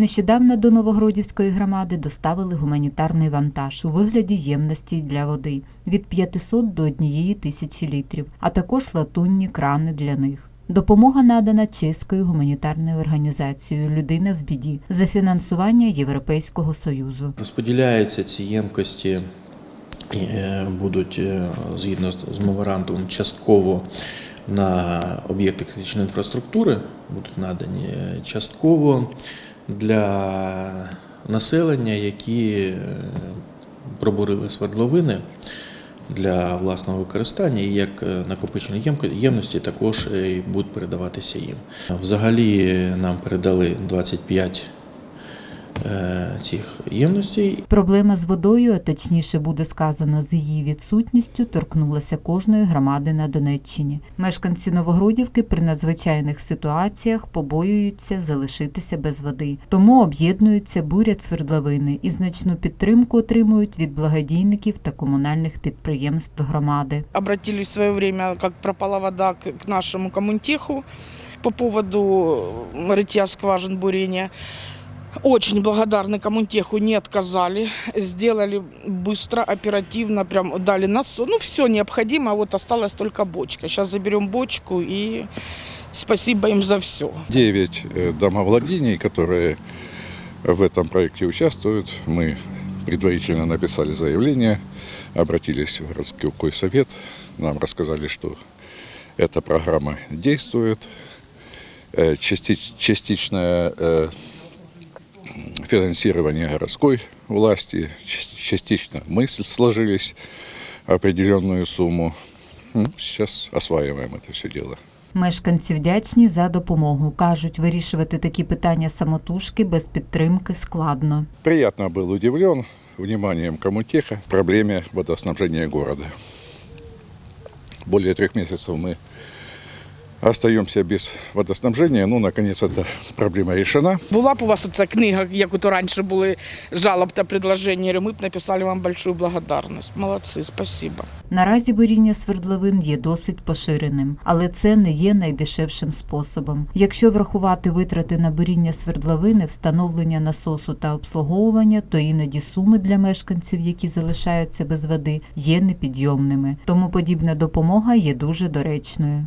Нещодавно до Новогродівської громади доставили гуманітарний вантаж у вигляді ємності для води від 500 до 1 тисячі літрів, а також латунні крани для них. Допомога надана чеською гуманітарною організацією Людина в біді за фінансування Європейського союзу. Розподіляються ці ємкості е, будуть е, згідно з меморандумом частково на об'єкти критичної інфраструктури, будуть надані е, частково для населення, які е, пробурили свердловини для власного використання, і як накопичення накопичені ємності також е, будуть передаватися їм. Взагалі е, нам передали 25 е, цих ємностей. Проблема з водою, а точніше буде сказано, з її відсутністю, торкнулася кожної громади на Донеччині. Мешканці Новогродівки при надзвичайних ситуаціях побоюються залишитися без води, тому об'єднуються, бурять свердловини і значну підтримку отримують від благодійників та комунальних підприємств громади. обратились в свое время, как пропала вода, к к нашему коммунтеху по поводу рытья скважин бурения. Очень благодарны коммунтеху, не отказали, сделали быстро, оперативно, прям дали нас, ну все необходимо, вот осталась только бочка. Сейчас заберем бочку и спасибо им за все. Девять э, домовладений, которые в этом проекте участвуют. Мы предварительно написали заявление, обратились в городской совет, нам рассказали, что эта программа действует. Э, частич- Частичное э, финансирование городской власти, част- частично мы с- сложились определенную сумму. Ну, Сейчас осваиваем это все дело. Мешканці вдячні за допомогу. кажуть, вирішувати такі питання самотужки без підтримки складно. Приятно был удивлен вниманием коммунтеха к проблеме водоснабжения города. Более трех месяцев мы остаемся без водоснабжения. Ну, наконец, эта проблема решена. Була б у вас оця книга, як ото раніше були жалоб та предложення, ми б написали вам большую благодарність. Молодці, спасибо. Наразі буріння свердловин є досить поширеним, але це не є найдешевшим способом. Якщо врахувати витрати на буріння свердловини, встановлення насосу та обслуговування, то іноді суми для мешканців, які залишаються без води, є непідйомними. Тому подібна допомога є дуже доречною.